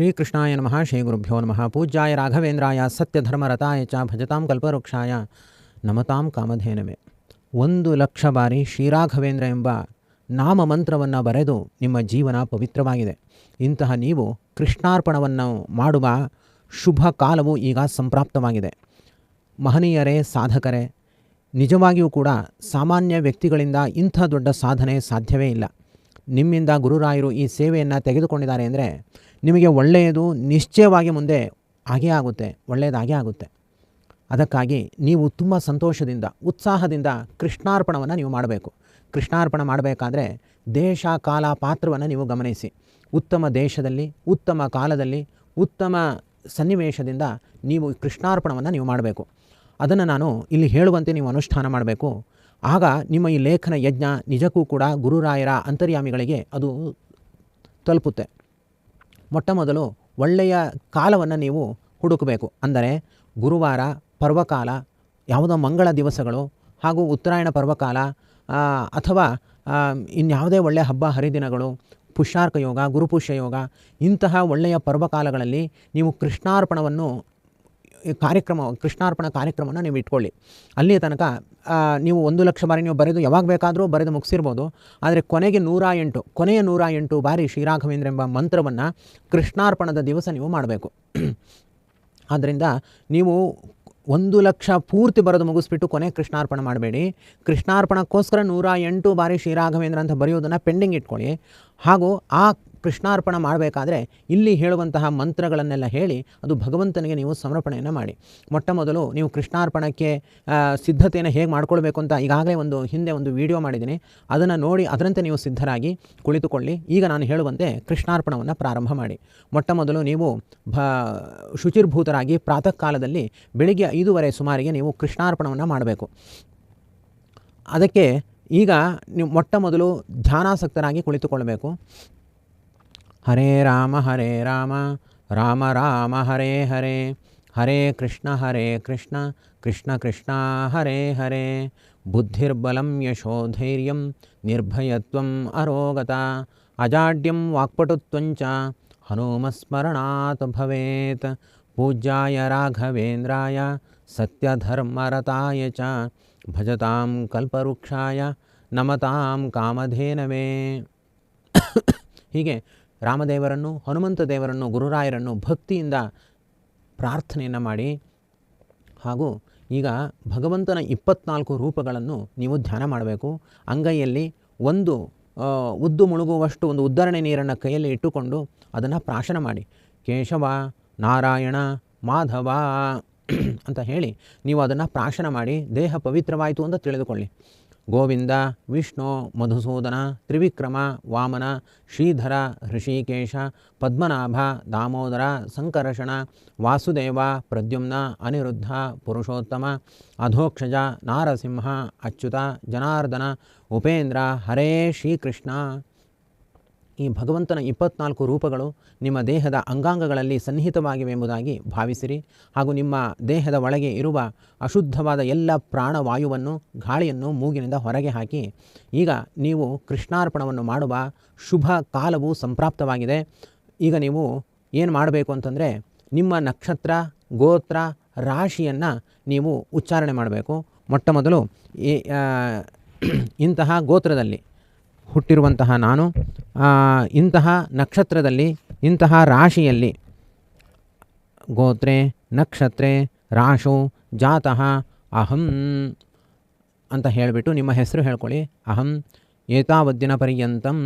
ಶ್ರೀಕೃಷ್ಣಾಯ ನಮಃ, ಶ್ರೀ ಗುರುಭ್ಯೋ ನಮಃ, ಪೂಜ್ಯಾಯ ರಾಘವೇಂದ್ರಾಯ, ಸತ್ಯಧರ್ಮರತಾಯ ಚ ಭಜತಾಂ ಕಲ್ಪವೃಕ್ಷಾಯ ನಮತಾಂ ಕಾಮಧೇನವೇ. ಒಂದು ಲಕ್ಷ ಬಾರಿ ಶ್ರೀರಾಘವೇಂದ್ರ ಎಂಬ ನಾಮ ಮಂತ್ರವನ್ನು ಬರೆದು ನಿಮ್ಮ ಜೀವನ ಪವಿತ್ರವಾಗಿದೆ. ಇಂತಹ ನೀವು ಕೃಷ್ಣಾರ್ಪಣವನ್ನು ಮಾಡುವ ಶುಭ ಕಾಲವು ಈಗ ಸಂಪ್ರಾಪ್ತವಾಗಿದೆ. ಮಹನೀಯರೇ, ಸಾಧಕರೇ, ನಿಜವಾಗಿಯೂ ಕೂಡ ಸಾಮಾನ್ಯ ವ್ಯಕ್ತಿಗಳಿಂದ ಇಂಥ ದೊಡ್ಡ ಸಾಧನೆ ಸಾಧ್ಯವೇ ಇಲ್ಲ. ನಿಮ್ಮಿಂದ ಗುರುರಾಯರು ಈ ಸೇವೆಯನ್ನು ತೆಗೆದುಕೊಂಡಿದ್ದಾರೆ ಅಂದರೆ ನಿಮಗೆ ಒಳ್ಳೆಯದು ನಿಶ್ಚಯವಾಗಿ ಮುಂದೆ ಆಗೇ ಆಗುತ್ತೆ ಒಳ್ಳೆಯದಾಗೇ ಆಗುತ್ತೆ. ಅದಕ್ಕಾಗಿ ನೀವು ತುಂಬ ಸಂತೋಷದಿಂದ, ಉತ್ಸಾಹದಿಂದ ಕೃಷ್ಣಾರ್ಪಣವನ್ನು ನೀವು ಮಾಡಬೇಕು. ಕೃಷ್ಣಾರ್ಪಣ ಮಾಡಬೇಕಾದ್ರೆ ದೇಶ ಕಾಲ ಪಾತ್ರವನ್ನು ನೀವು ಗಮನಿಸಿ. ಉತ್ತಮ ದೇಶದಲ್ಲಿ, ಉತ್ತಮ ಕಾಲದಲ್ಲಿ, ಉತ್ತಮ ಸನ್ನಿವೇಶದಿಂದ ನೀವು ಕೃಷ್ಣಾರ್ಪಣವನ್ನು ನೀವು ಮಾಡಬೇಕು. ಅದನ್ನು ನಾನು ಇಲ್ಲಿ ಹೇಳುವಂತೆ ನೀವು ಅನುಷ್ಠಾನ ಮಾಡಬೇಕು. ಆಗ ನಿಮ್ಮ ಈ ಲೇಖನ ಯಜ್ಞ ನಿಜಕ್ಕೂ ಕೂಡ ಗುರುರಾಯರ ಅಂತರ್ಯಾಮಿಗಳಿಗೆ ಅದು ತಲುಪುತ್ತೆ. ಮೊಟ್ಟ ಮೊದಲು ಒಳ್ಳೆಯ ಕಾಲವನ್ನು ನೀವು ಹುಡುಕಬೇಕು. ಅಂದರೆ ಗುರುವಾರ ಪರ್ವಕಾಲ, ಯಾವುದೋ ಮಂಗಳ ದಿವಸಗಳು ಹಾಗೂ ಉತ್ತರಾಯಣ ಪರ್ವಕಾಲ ಅಥವಾ ಇನ್ಯಾವುದೇ ಒಳ್ಳೆಯ ಹಬ್ಬ ಹರಿದಿನಗಳು, ಪುಷ್ಯಾರ್ಕ ಯೋಗ, ಗುರುಪುಷ್ಯ ಯೋಗ, ಇಂತಹ ಒಳ್ಳೆಯ ಪರ್ವಕಾಲಗಳಲ್ಲಿ ನೀವು ಕೃಷ್ಣಾರ್ಪಣವನ್ನು ಕಾರ್ಯಕ್ರಮ, ಕೃಷ್ಣಾರ್ಪಣ ಕಾರ್ಯಕ್ರಮವನ್ನು ನೀವು ಇಟ್ಕೊಳ್ಳಿ. ಅಲ್ಲಿಯ ತನಕ ನೀವು ಒಂದು ಲಕ್ಷ ಬಾರಿ ನೀವು ಬರೆದು ಯಾವಾಗ ಬೇಕಾದರೂ ಬರೆದು ಮುಗಿಸಿರ್ಬೋದು. ಆದರೆ ಕೊನೆಗೆ ನೂರ ಎಂಟು, ಕೊನೆಯ ನೂರ ಎಂಟು ಬಾರಿ ಶ್ರೀರಾಘವೇಂದ್ರ ಎಂಬ ಮಂತ್ರವನ್ನು ಕೃಷ್ಣಾರ್ಪಣದ ದಿವಸ ನೀವು ಮಾಡಬೇಕು. ಆದ್ದರಿಂದ ನೀವು ಒಂದು ಲಕ್ಷ ಪೂರ್ತಿ ಬರೆದು ಮುಗಿಸ್ಬಿಟ್ಟು ಕೊನೆ ಕೃಷ್ಣಾರ್ಪಣ ಮಾಡಬೇಡಿ. ಕೃಷ್ಣಾರ್ಪಣಕ್ಕೋಸ್ಕರ ನೂರ ಎಂಟು ಬಾರಿ ಶ್ರೀರಾಘವೇಂದ್ರ ಅಂತ ಬರೆಯೋದನ್ನು ಪೆಂಡಿಂಗ್ ಇಟ್ಕೊಳ್ಳಿ. ಹಾಗೂ ಆ ಕೃಷ್ಣಾರ್ಪಣ ಮಾಡಬೇಕಾದ್ರೆ ಇಲ್ಲಿ ಹೇಳುವಂತಹ ಮಂತ್ರಗಳನ್ನೆಲ್ಲ ಹೇಳಿ ಅದು ಭಗವಂತನಿಗೆ ನೀವು ಸಮರ್ಪಣೆಯನ್ನು ಮಾಡಿ. ಮೊಟ್ಟ ಮೊದಲು ನೀವು ಕೃಷ್ಣಾರ್ಪಣಕ್ಕೆ ಸಿದ್ಧತೆಯನ್ನು ಹೇಗೆ ಮಾಡ್ಕೊಳ್ಬೇಕು ಅಂತ ಈಗಾಗಲೇ ಒಂದು ಹಿಂದೆ ಒಂದು ವಿಡಿಯೋ ಮಾಡಿದ್ದೀನಿ. ಅದನ್ನು ನೋಡಿ ಅದರಂತೆ ನೀವು ಸಿದ್ಧರಾಗಿ ಕುಳಿತುಕೊಳ್ಳಿ. ಈಗ ನಾನು ಹೇಳುವಂತೆ ಕೃಷ್ಣಾರ್ಪಣವನ್ನು ಪ್ರಾರಂಭ ಮಾಡಿ. ಮೊಟ್ಟ ಮೊದಲು ನೀವು ಭ, ಶುಚಿರ್ಭೂತರಾಗಿ ಪ್ರಾತಃ ಕಾಲದಲ್ಲಿ ಬೆಳಿಗ್ಗೆ ಐದೂವರೆ ಸುಮಾರಿಗೆ ನೀವು ಕೃಷ್ಣಾರ್ಪಣವನ್ನು ಮಾಡಬೇಕು. ಅದಕ್ಕೆ ಈಗ ನೀವು ಮೊಟ್ಟ ಮೊದಲು ಧ್ಯಾನಾಸಕ್ತರಾಗಿ ಕುಳಿತುಕೊಳ್ಳಬೇಕು. ಹರೇ ರಾಮ ಹರೇ ರಾಮ ರಾಮ ರಾಮ, ಹರೇ ಹರೇ ಹರೇ ಕೃಷ್ಣ ಹರೇ ಕೃಷ್ಣ ಕೃಷ್ಣ ಕೃಷ್ಣ, ಹರೇ ಹರೇ, ಬುದ್ಧಿರ್ಬಲಂ ಯಶೋಧೈರ್ಯಂ ನಿರ್ಭಯತ್ವಂ ಅರೋಗತ, ಅಜಾಡ್ಯಂ ವಾಕ್ಪಟುತ್ವಂಚ ಹನುಮಸ್ಮರಣಾತ್ ಭವೇತ್, ಪೂಜ್ಯಾಯ ರಾಘವೇಂದ್ರಾಯ, ಸತ್ಯಧರ್ಮರತಾಯ ಚ ಭಜತಾಂ ಕಲ್ಪವೃಕ್ಷಾಯ ನಮತಾಂ ಕಾಮಧೇನವೇ. ಹೀಗೆ ರಾಮದೇವರನ್ನು, ಹನುಮಂತ ದೇವರನ್ನು, ಗುರುರಾಯರನ್ನು ಭಕ್ತಿಯಿಂದ ಪ್ರಾರ್ಥನೆಯನ್ನು ಮಾಡಿ. ಹಾಗೂ ಈಗ ಭಗವಂತನ ಇಪ್ಪತ್ನಾಲ್ಕು ರೂಪಗಳನ್ನು ನೀವು ಧ್ಯಾನ ಮಾಡಬೇಕು. ಅಂಗೈಯಲ್ಲಿ ಒಂದು ಉದ್ದು ಮುಳುಗುವಷ್ಟು ಒಂದು ಉದ್ಧರಣೆ ನೀರನ್ನು ಕೈಯಲ್ಲಿ ಇಟ್ಟುಕೊಂಡು ಅದನ್ನು ಪ್ರಾಶನ ಮಾಡಿ. ಕೇಶವ, ನಾರಾಯಣ, ಮಾಧವ ಅಂತ ಹೇಳಿ ನೀವು ಅದನ್ನು ಪ್ರಾಶನ ಮಾಡಿ ದೇಹ ಪವಿತ್ರವಾಯಿತು ಅಂತ ತಿಳಿದುಕೊಳ್ಳಿ. ಗೋವಿಂದ, ವಿಷ್ಣು, ಮಧುಸೂದನ, ತ್ರಿವಿಕ್ರಮ, ವಾಮನ, ಶ್ರೀಧರ, ಹೃಷಿಕೇಶ, ಪದ್ಮನಾಭ, ದಾಮೋದರ, ಸಂಕರ್ಷಣ, ವಾಸುದೇವ, ಪ್ರದ್ಯುಮ್ನ, ಅನಿರುದ್ಧ, ಪುರುಷೋತ್ತಮ, ಅಧೋಕ್ಷಜ, ನಾರಸಿಂಹ, ಅಚ್ಯುತ, ಜನಾರ್ದನ, ಉಪೇಂದ್ರ, ಹರೇ ಶ್ರೀಕೃಷ್ಣ. ಈ ಭಗವಂತನ ಇಪ್ಪತ್ನಾಲ್ಕು ರೂಪಗಳು ನಿಮ್ಮ ದೇಹದ ಅಂಗಾಂಗಗಳಲ್ಲಿ ಸನ್ನಿಹಿತವಾಗಿವೆ ಎಂಬುದಾಗಿ ಭಾವಿಸಿರಿ. ಹಾಗೂ ನಿಮ್ಮ ದೇಹದ ಒಳಗೆ ಇರುವ ಅಶುದ್ಧವಾದ ಎಲ್ಲ ಪ್ರಾಣವಾಯುವನ್ನು, ಗಾಳಿಯನ್ನು ಮೂಗಿನಿಂದ ಹೊರಗೆ ಹಾಕಿ, ಈಗ ನೀವು ಕೃಷ್ಣಾರ್ಪಣವನ್ನು ಮಾಡುವ ಶುಭ ಕಾಲವು ಸಂಪ್ರಾಪ್ತವಾಗಿದೆ. ಈಗ ನೀವು ಏನು ಮಾಡಬೇಕು ಅಂತಂದರೆ, ನಿಮ್ಮ ನಕ್ಷತ್ರ, ಗೋತ್ರ, ರಾಶಿಯನ್ನು ನೀವು ಉಚ್ಚಾರಣೆ ಮಾಡಬೇಕು. ಮೊಟ್ಟ ಮೊದಲು ಇಂತಹ ಗೋತ್ರದಲ್ಲಿ. ಹುಟ್ಟಿರುವಂತಹ ನಾನು ಇಂತಹ ನಕ್ಷತ್ರದಲ್ಲಿ, ಇಂತಹ ರಾಶಿಯಲ್ಲಿ, ಗೋತ್ರೆ, ನಕ್ಷತ್ರೆ, ರಾಶು, ಜಾತಃ, ಅಹಂ ಅಂತ ಹೇಳಿಬಿಟ್ಟು ನಿಮ್ಮ ಹೆಸರು ಹೇಳ್ಕೊಳ್ಳಿ. ಅಹಂ ಏತಾವದ್ದಿನ ಪರ್ಯಂತಂ.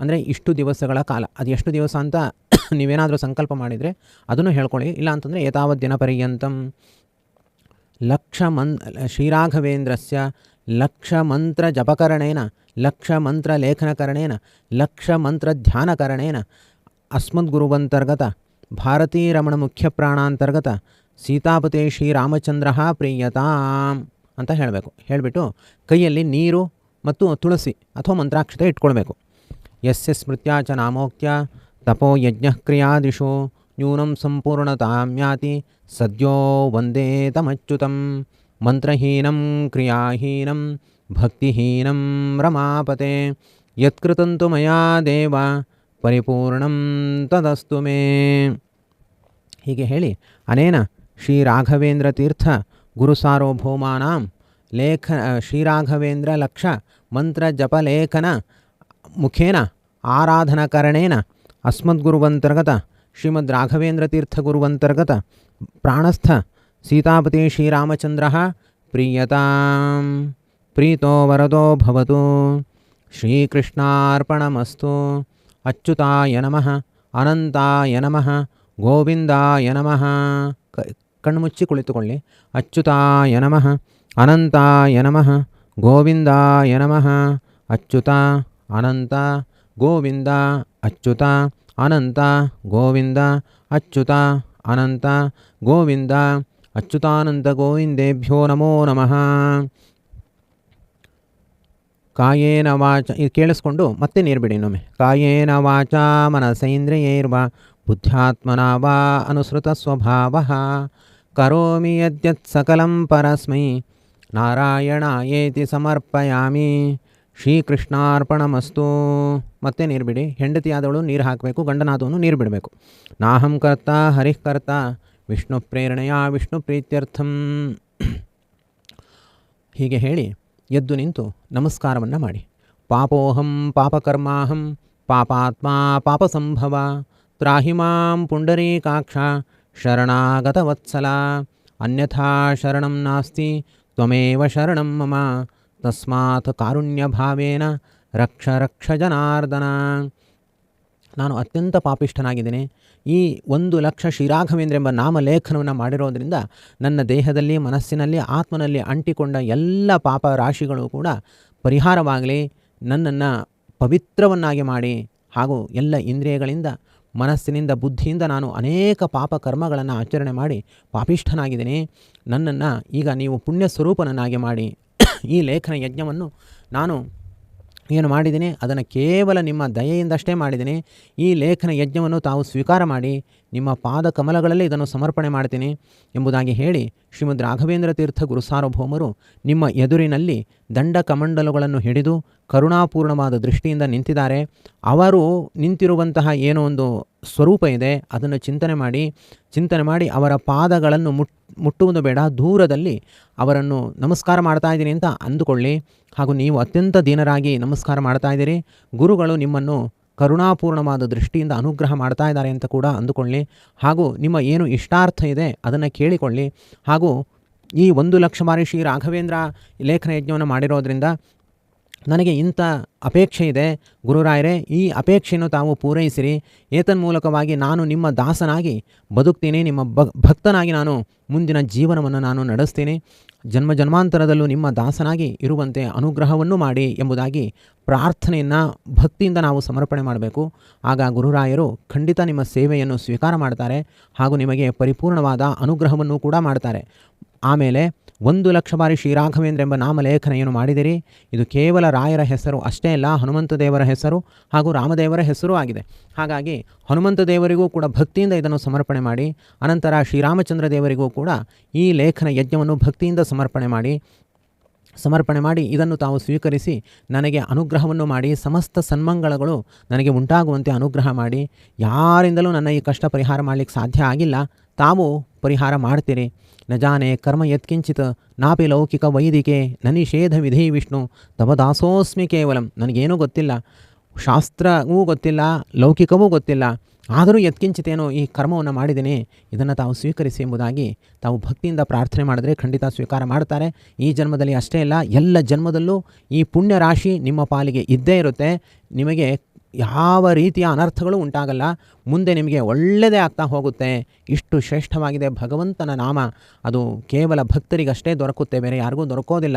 ಅಂದರೆ ಇಷ್ಟು ದಿವಸಗಳ ಕಾಲ. ಅದು ಎಷ್ಟು ದಿವಸ ಅಂತ ನೀವೇನಾದರೂ ಸಂಕಲ್ಪ ಮಾಡಿದರೆ ಅದನ್ನು ಹೇಳ್ಕೊಳ್ಳಿ. ಇಲ್ಲ ಅಂತಂದರೆ ಏತಾವದ್ದಿನ ಪರ್ಯಂತಂ. ಲಕ್ಷ ಮನ್ ಶ್ರೀರಾಘವೇಂದ್ರಸ್ಯ ಲಕ್ಷ ಮಂತ್ರ ಜಪಕರಣೇನ ಲಕ್ಷ ಮಂತ್ರ ಲೇಖನಕರಣೇನ ಲಕ್ಷ ಮಂತ್ರ ಧ್ಯಾನಕರಣೇನ ಅಸ್ಮದ್ಗುರುವಂತರ್ಗತ ಭಾರತೀರಮಣ ಮುಖ್ಯ ಪ್ರಾಣಾಂತರ್ಗತ ಸೀತಾಪತೆ ಶ್ರೀರಾಮಚಂದ್ರ ಪ್ರೀಯತಾಂ ಅಂತ ಹೇಳಬೇಕು ಹೇಳಿಬಿಟ್ಟು ಕೈಯಲ್ಲಿ ನೀರು ಮತ್ತು ತುಳಸಿ ಅಥವಾ ಮಂತ್ರಾಕ್ಷತೆ ಇಟ್ಕೊಳ್ಬೇಕು ಯಸ್ಯ ಸ್ಮೃತ್ಯಾ ಚ ನಾಮೋಕ್ತ್ಯ ತಪೋ ಯಜ್ಞ ಕ್ರಿಯಾದಿಶು ನ್ಯೂನಂ ಸಂಪೂರ್ಣತಾಂ ಯಾತಿ ಸದ್ಯೋ ವಂದೇ ತಮಚ್ಯುತಂ ಮಂತ್ರಹೀನಂ ಕ್ರಿಯಾಹೀನಂ ಭಕ್ತಿಹೀನಂ ರಮಾಪತೆ ಯತ್ಕೃತಂತು ಮಯಾ ದೇವ ಪರಿಪೂರ್ಣಂ ತದಸ್ತು ಮೇ ಹೀಗೆ ಹೇಳಿ ಅನೇನ ಶ್ರೀ ರಾಘವೇಂದ್ರ ತೀರ್ಥ ಗುರು ಸಾರ್ವಭೌಮಾನಾಂ ಲೇಖ, ಶ್ರೀರಾಘವೇಂದ್ರ ಲಕ್ಷ ಮಂತ್ರ ಜಪಲೇಖನ ಮುಖೇನ ಆರಾಧನಕರಣೇನ ಅಸ್ಮದ್ಗುರುವಂತರ್ಗತ ಶ್ರೀಮದ್ ರಾಘವೇಂದ್ರ ತೀರ್ಥ ಗುರುವಂತರ್ಗತ ಪ್ರಾಣಸ್ಥ ಸೀತಾಪತಿ ಶ್ರೀರಾಮಚಂದ್ರ ಪ್ರೀಯತಾಂ। ಪ್ರೀತೋ ವರದೋ ಭವತು ಶ್ರೀಕೃಷ್ಣಾರ್ಪಣಮಸ್ತು ಅಚ್ಯುತಾಯ ನಮಃ ಅನಂತಾಯ ನಮಃ ಗೋವಿಂದಾಯ ನಮಃ ಕಣ್ಮುಚ್ಚಿ ಕುಳಿತುಕೊಳ್ಳಿ. ಅಚ್ಯುತಾಯ ನಮಃ, ಅನಂತಾಯ ನಮಃ, ಗೋವಿಂದಾಯ ನಮಃ, ಅಚ್ಯುತ, ಅನಂತ, ಗೋವಿಂದ, ಅಚ್ಯುತ, ಅನಂತ, ಗೋವಿಂದ, ಅಚ್ಯುತ, ಅನಂತ, ಗೋವಿಂದ, ಅಚ್ಯುತಾನಂದ ಗೋವಿಂದೇಭ್ಯೋ ನಮೋ ನಮಃ। ಕಾಯೇನ ವಾಚ, ಇದು ಕೇಳಿಸ್ಕೊಂಡು ಮತ್ತೆ ನೀರು ಬಿಡಿ ಇನ್ನೊಮ್ಮೆ. ಕಾಯೇನ ವಾಚ ಮನಸೈಂದ್ರಿಯೈರ್ವ, ಬುದ್ಧ್ಯಾತ್ಮನ ವಾ ಅನುಸೃತ ಸ್ವಭಾವ. ಕರೋಮಿ ಯದ್ಯತ್ ಸಕಲಂ ಪರಸ್ಮೈ, ನಾರಾಯಣಾಯೇತಿ ಸಮರ್ಪಯಾಮಿ. ಶ್ರೀಕೃಷ್ಣಾರ್ಪಣಮಸ್ತು. ಮತ್ತೆ ನೀರು ಬಿಡಿ. ಹೆಂಡತಿಯಾದವಳು ನೀರು ಹಾಕಬೇಕು, ಗಂಡನಾದವನು ನೀರು ಬಿಡಬೇಕು. ನಾಹಂ ಕರ್ತ, ಹರಿಃ ವಿಷ್ಣು ಪ್ರೇರಣೆಯ ವಿಷ್ಣು ಪ್ರೀತ್ಯರ್ಥಂ. ಹೀಗೆ ಹೇಳಿ ಎದ್ದು ನಿಂತು ನಮಸ್ಕಾರವನ್ನು ಮಾಡಿ. ಪಾಪೋಹಂ ಪಾಪಕರ್ಮಾಹಂ ಪಾಪಾತ್ಮ ಪಾಪಸಂಭವ ತ್ರಾಹಿ ಮಾಂ ಪುಂಡರೀಕಾಕ್ಷ ಶರಣಾಗತವತ್ಸಲ ಅನ್ಯಥಾ ಶರಣಂ ನಾಸ್ತಿ ತ್ವಮೇವ ಶರಣಂ ಮಮ ತಸ್ಮಾತ್ ಕಾರುಣ್ಯಭಾವೇನ ರಕ್ಷ ರಕ್ಷ ಜನಾರ್ದನ. ನಾನು ಅತ್ಯಂತ ಪಾಪಿಷ್ಠನಾಗಿದ್ದೇನೆ. ಈ ಒಂದು ಲಕ್ಷ ಶ್ರೀರಾಘವೇಂದ್ರ ಎಂಬ ನಾಮಲೇಖನವನ್ನು ಮಾಡಿರೋದರಿಂದ ನನ್ನ ದೇಹದಲ್ಲಿ, ಮನಸ್ಸಿನಲ್ಲಿ, ಆತ್ಮನಲ್ಲಿ ಅಂಟಿಕೊಂಡ ಎಲ್ಲ ಪಾಪ ರಾಶಿಗಳು ಕೂಡ ಪರಿಹಾರವಾಗಲಿ, ನನ್ನನ್ನು ಪವಿತ್ರವನ್ನಾಗಿ ಮಾಡಿ ಹಾಗೂ ಎಲ್ಲ ಇಂದ್ರಿಯಗಳಿಂದ, ಮನಸ್ಸಿನಿಂದ, ಬುದ್ಧಿಯಿಂದ ನಾನು ಅನೇಕ ಪಾಪ ಕರ್ಮಗಳನ್ನು ಆಚರಣೆ ಮಾಡಿ ಪಾಪಿಷ್ಠನಾಗಿದ್ದೀನಿ. ನನ್ನನ್ನು ಈಗ ನೀವು ಪುಣ್ಯ ಸ್ವರೂಪನನ್ನಾಗಿ ಮಾಡಿ ಈ ಲೇಖನ ಯಜ್ಞವನ್ನು ನಾನು ಏನು ಮಾಡಿದ್ದೀನಿ? ಅದನ್ನು ಕೇವಲ ನಿಮ್ಮ ದಯೆಯಿಂದಷ್ಟೇ ಮಾಡಿದ್ದೀನಿ. ಈ ಲೇಖನ ಯಜ್ಞವನ್ನು ತಾವು ಸ್ವೀಕಾರ ಮಾಡಿ, ನಿಮ್ಮ ಪಾದ ಕಮಲಗಳಲ್ಲಿ ಇದನ್ನು ಸಮರ್ಪಣೆ ಮಾಡ್ತೀನಿ ಎಂಬುದಾಗಿ ಹೇಳಿ ಶ್ರೀಮದ್ ರಾಘವೇಂದ್ರ ತೀರ್ಥ ಗುರುಸಾರ್ವಭೌಮರು ನಿಮ್ಮ ಎದುರಿನಲ್ಲಿ ದಂಡ ಕಮಂಡಲುಗಳನ್ನು ಹಿಡಿದು ಕರುಣಾಪೂರ್ಣವಾದ ದೃಷ್ಟಿಯಿಂದ ನಿಂತಿದ್ದಾರೆ. ಅವರು ನಿಂತಿರುವಂತಹ ಏನೋ ಒಂದು ಸ್ವರೂಪ ಇದೆ. ಅದನ್ನು ಚಿಂತನೆ ಮಾಡಿ ಚಿಂತನೆ ಮಾಡಿ ಅವರ ಪಾದಗಳನ್ನು ಮುಟ್ ಮುಟ್ಟುವುದು ಬೇಡ, ದೂರದಲ್ಲಿ ಅವರನ್ನು ನಮಸ್ಕಾರ ಮಾಡ್ತಾ ಇದ್ದೀನಿ ಅಂತ ಅಂದುಕೊಳ್ಳಿ. ಹಾಗೂ ನೀವು ಅತ್ಯಂತ ದೀನರಾಗಿ ನಮಸ್ಕಾರ ಮಾಡ್ತಾ ಇದ್ದೀರಿ. ಗುರುಗಳು ನಿಮ್ಮನ್ನು ಕರುಣಾಪೂರ್ಣವಾದ ದೃಷ್ಟಿಯಿಂದ ಅನುಗ್ರಹ ಮಾಡ್ತಾ ಇದ್ದಾರೆ ಅಂತ ಕೂಡ ಅಂದುಕೊಳ್ಳಿ. ಹಾಗೂ ನಿಮ್ಮ ಏನು ಇಷ್ಟಾರ್ಥ ಇದೆ ಅದನ್ನು ಕೇಳಿಕೊಳ್ಳಿ. ಹಾಗೂ ಈ ಒಂದು ಲಕ್ಷ ಬಾರಿ ಶ್ರೀ ರಾಘವೇಂದ್ರ ಲೇಖನ ಯಜ್ಞವನ್ನು ಮಾಡಿರೋದ್ರಿಂದ ನನಗೆ ಇಂಥ ಅಪೇಕ್ಷೆ ಇದೆ. ಗುರುರಾಯರೇ, ಈ ಅಪೇಕ್ಷೆಯನ್ನು ತಾವು ಪೂರೈಸಿರಿ. ಏತನ್ಮೂಲಕವಾಗಿ ನಾನು ನಿಮ್ಮ ದಾಸನಾಗಿ ಬದುಕ್ತೀನಿ. ನಿಮ್ಮ ಭಕ್ ಭಕ್ತನಾಗಿ ನಾನು ಮುಂದಿನ ಜೀವನವನ್ನು ನಾನು ನಡೆಸ್ತೀನಿ. ಜನ್ಮ ಜನ್ಮಾಂತರದಲ್ಲೂ ನಿಮ್ಮ ದಾಸನಾಗಿ ಇರುವಂತೆ ಅನುಗ್ರಹವನ್ನು ಮಾಡಿ ಎಂಬುದಾಗಿ ಪ್ರಾರ್ಥನೆಯನ್ನು ಭಕ್ತಿಯಿಂದ ನಾವು ಸಮರ್ಪಣೆ ಮಾಡಬೇಕು. ಆಗ ಗುರುರಾಯರು ಖಂಡಿತ ನಿಮ್ಮ ಸೇವೆಯನ್ನು ಸ್ವೀಕಾರ ಮಾಡ್ತಾರೆ ಹಾಗೂ ನಿಮಗೆ ಪರಿಪೂರ್ಣವಾದ ಅನುಗ್ರಹವನ್ನು ಕೂಡ ಮಾಡ್ತಾರೆ. ಆಮೇಲೆ ಒಂದು ಲಕ್ಷ ಬಾರಿ ಶ್ರೀರಾಘವೇಂದ್ರ ಎಂಬ ನಾಮಲೇಖನ ಏನು ಮಾಡಿದಿರಿ? ಇದು ಕೇವಲ ರಾಯರ ಹೆಸರು ಅಷ್ಟೇ ಅಲ್ಲ, ಹನುಮಂತ ದೇವರ ಹೆಸರು ಹಾಗೂ ರಾಮದೇವರ ಹೆಸರು ಆಗಿದೆ. ಹಾಗಾಗಿ ಹನುಮಂತ ದೇವರಿಗೂ ಕೂಡ ಭಕ್ತಿಯಿಂದ ಇದನ್ನು ಸಮರ್ಪಣೆ ಮಾಡಿ, ಅನಂತರ ಶ್ರೀರಾಮಚಂದ್ರ ದೇವರಿಗೂ ಕೂಡ ಈ ಲೇಖನ ಯಜ್ಞವನ್ನು ಭಕ್ತಿಯಿಂದ ಸಮರ್ಪಣೆ ಮಾಡಿ ಸಮರ್ಪಣೆ ಮಾಡಿ ಇದನ್ನು ತಾವು ಸ್ವೀಕರಿಸಿ ನನಗೆ ಅನುಗ್ರಹವನ್ನು ಮಾಡಿ, ಸಮಸ್ತ ಸನ್ಮಂಗಳಗಳು ನನಗೆ ಉಂಟಾಗುವಂತೆ ಅನುಗ್ರಹ ಮಾಡಿ. ಯಾರಿಂದಲೂ ನನ್ನ ಈ ಕಷ್ಟ ಪರಿಹಾರ ಮಾಡಲಿಕ್ಕೆ ಸಾಧ್ಯ ಆಗಿಲ್ಲ. ತಾವು ಪರಿಹಾರ ಮಾಡ್ತೀರಿ. ನ ಜಾನೆ ಕರ್ಮ ಯತ್ಕಿಂಚಿತ್ ನಾಪಿ ಲೌಕಿಕ ವೈದಿಕೆ ನನಿಷೇಧ ವಿಧಿ ವಿಷ್ಣು ತವ ದಾಸೋಸ್ಮಿ ಕೇವಲಂ. ನನಗೇನೂ ಗೊತ್ತಿಲ್ಲ. ಶಾಸ್ತ್ರವೂ ಗೊತ್ತಿಲ್ಲ, ಲೌಕಿಕವೂ ಗೊತ್ತಿಲ್ಲ. ಆದರೂ ಯತ್ಕಿಂಚಿತೇನೋ ಈ ಕರ್ಮವನ್ನು ಮಾಡಿದ್ದೀನಿ. ಇದನ್ನು ತಾವು ಸ್ವೀಕರಿಸಿ ಎಂಬುದಾಗಿ ತಾವು ಭಕ್ತಿಯಿಂದ ಪ್ರಾರ್ಥನೆ ಮಾಡಿದರೆ ಖಂಡಿತ ಸ್ವೀಕಾರ ಮಾಡ್ತಾರೆ ಈ ಜನ್ಮದಲ್ಲಿ ಅಷ್ಟೇ ಇಲ್ಲ. ಎಲ್ಲ ಜನ್ಮದಲ್ಲೂ ಈ ಪುಣ್ಯ ರಾಶಿ ನಿಮ್ಮ ಪಾಲಿಗೆ ಇದ್ದೇ ಇರುತ್ತೆ. ನಿಮಗೆ ಯಾವ ರೀತಿಯ ಅನರ್ಥಗಳು ಉಂಟಾಗಲ್ಲ. ಮುಂದೆ ನಿಮಗೆ ಒಳ್ಳೆಯದೇ ಆಗ್ತಾ ಹೋಗುತ್ತೆ. ಇಷ್ಟು ಶ್ರೇಷ್ಠವಾಗಿದೆ ಭಗವಂತನ ನಾಮ. ಅದು ಕೇವಲ ಭಕ್ತರಿಗಷ್ಟೇ ದೊರಕುತ್ತೆ. ಬೇರೆ ಯಾರಿಗೂ ದೊರಕೋದಿಲ್ಲ.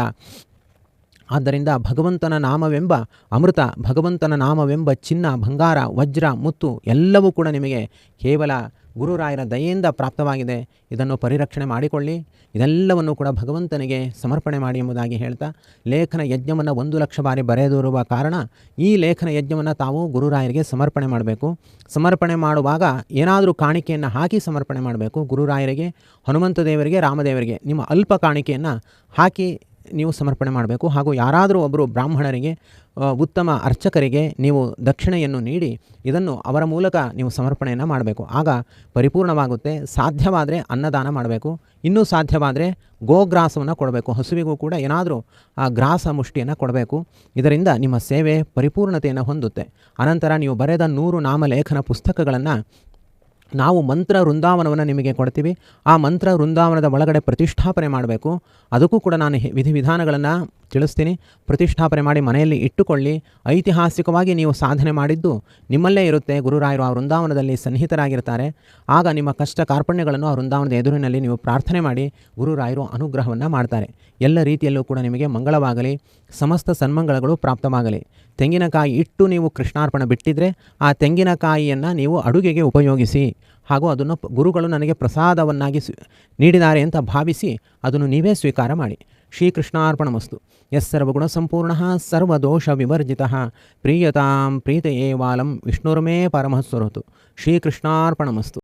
ಆದ್ದರಿಂದ ಭಗವಂತನ ನಾಮವೆಂಬ ಅಮೃತ, ಭಗವಂತನ ನಾಮವೆಂಬ ಚಿನ್ನ, ಬಂಗಾರ, ವಜ್ರ, ಮುತ್ತು ಎಲ್ಲವೂ ಕೂಡ ನಿಮಗೆ ಕೇವಲ ಗುರುರಾಯರ ದಯೆಯಿಂದ ಪ್ರಾಪ್ತವಾಗಿದೆ. ಇದನ್ನು ಪರಿರಕ್ಷಣೆ ಮಾಡಿಕೊಳ್ಳಿ. ಇದೆಲ್ಲವನ್ನು ಕೂಡ ಭಗವಂತನಿಗೆ ಸಮರ್ಪಣೆ ಮಾಡಿ ಎಂಬುದಾಗಿ ಹೇಳ್ತಾ, ಲೇಖನ ಯಜ್ಞವನ್ನು ಒಂದು ಲಕ್ಷ ಬಾರಿ ಬರೆದಿರುವ ಕಾರಣ ಈ ಲೇಖನ ಯಜ್ಞವನ್ನು ತಾವು ಗುರುರಾಯರಿಗೆ ಸಮರ್ಪಣೆ ಮಾಡಬೇಕು. ಸಮರ್ಪಣೆ ಮಾಡುವಾಗ ಏನಾದರೂ ಕಾಣಿಕೆಯನ್ನು ಹಾಕಿ ಸಮರ್ಪಣೆ ಮಾಡಬೇಕು. ಗುರುರಾಯರಿಗೆ, ಹನುಮಂತ ದೇವರಿಗೆ, ರಾಮದೇವರಿಗೆ ನಿಮ್ಮ ಅಲ್ಪ ಕಾಣಿಕೆಯನ್ನು ಹಾಕಿ ನೀವು ಸಮರ್ಪಣೆ ಮಾಡಬೇಕು. ಹಾಗೂ ಯಾರಾದರೂ ಒಬ್ಬರು ಬ್ರಾಹ್ಮಣರಿಗೆ ಉತ್ತಮ ಅರ್ಚಕರಿಗೆ ನೀವು ದಕ್ಷಿಣೆಯನ್ನು ನೀಡಿ, ಇದನ್ನು ಅವರ ಮೂಲಕ ನೀವು ಸಮರ್ಪಣೆಯನ್ನು ಮಾಡಬೇಕು. ಆಗ ಪರಿಪೂರ್ಣವಾಗುತ್ತೆ. ಸಾಧ್ಯವಾದರೆ ಅನ್ನದಾನ ಮಾಡಬೇಕು. ಇನ್ನೂ ಸಾಧ್ಯವಾದರೆ ಗೋಗ್ರಾಸವನ್ನು ಕೊಡಬೇಕು. ಹಸುವಿಗೂ ಕೂಡ ಏನಾದರೂ, ಆ, ಗ್ರಾಸ ಮುಷ್ಟಿಯನ್ನು ಕೊಡಬೇಕು. ಇದರಿಂದ ನಿಮ್ಮ ಸೇವೆ ಪರಿಪೂರ್ಣತೆಯನ್ನು ಹೊಂದುತ್ತೆ. ಅನಂತರ ನೀವು ಬರೆದ ನೂರು ನಾಮಲೇಖನ ಪುಸ್ತಕಗಳನ್ನು ನಾವು ಮಂತ್ರ ವೃಂದಾವನವನ್ನು ನಿಮಗೆ ಕೊಡ್ತೀವಿ. ಆ ಮಂತ್ರ ವೃಂದಾವನದ ಒಳಗಡೆ ಪ್ರತಿಷ್ಠಾಪನೆ ಮಾಡಬೇಕು. ಅದಕ್ಕೂ ಕೂಡ ನಾನು ವಿಧಿವಿಧಾನಗಳನ್ನು ತಿಳಿಸ್ತೀನಿ. ಪ್ರತಿಷ್ಠಾಪನೆ ಮಾಡಿ ಮನೆಯಲ್ಲಿ ಇಟ್ಟುಕೊಳ್ಳಿ. ಐತಿಹಾಸಿಕವಾಗಿ ನೀವು ಸಾಧನೆ ಮಾಡಿದ್ದು ನಿಮ್ಮಲ್ಲೇ ಇರುತ್ತೆ. ಗುರುರಾಯರು ಆ ವೃಂದಾವನದಲ್ಲಿ ಸನ್ನಿಹಿತರಾಗಿರ್ತಾರೆ. ಆಗ ನಿಮ್ಮ ಕಷ್ಟ ಕಾರ್ಪಣ್ಯಗಳನ್ನು ಆ ವೃಂದಾವನದ ಎದುರಿನಲ್ಲಿ ನೀವು ಪ್ರಾರ್ಥನೆ ಮಾಡಿ ಗುರುರಾಯರು ಅನುಗ್ರಹವನ್ನು ಮಾಡ್ತಾರೆ. ಎಲ್ಲ ರೀತಿಯಲ್ಲೂ ಕೂಡ ನಿಮಗೆ ಮಂಗಳವಾಗಲಿ. ಸಮಸ್ತ ಸನ್ಮಂಗಳಗಳು ಪ್ರಾಪ್ತವಾಗಲಿ. ತೆಂಗಿನಕಾಯಿ ಇಟ್ಟು ನೀವು ಕೃಷ್ಣಾರ್ಪಣ ಬಿಟ್ಟಿದ್ರೆ ಆ ತೆಂಗಿನಕಾಯಿಯನ್ನು ನೀವು ಅಡುಗೆಗೆ ಉಪಯೋಗಿಸಿ ಹಾಗೂ ಅದನ್ನು ಗುರುಗಳು ನನಗೆ ಪ್ರಸಾದವನ್ನಾಗಿ ನೀಡಿದ್ದಾರೆ ಅಂತ ಭಾವಿಸಿ ಅದನ್ನು ನೀವೇ ಸ್ವೀಕಾರ ಮಾಡಿ. శ్రీకృష్ణార్పణమస్తు. యస్సర్వగుణ సంపూర్ణ సర్వదోష వివర్జిత ప్రీయతాం ప్రీతయేవాలం విష్ణుర్మే పరమస్వరతు శ్రీకృష్ణార్పణమస్తు.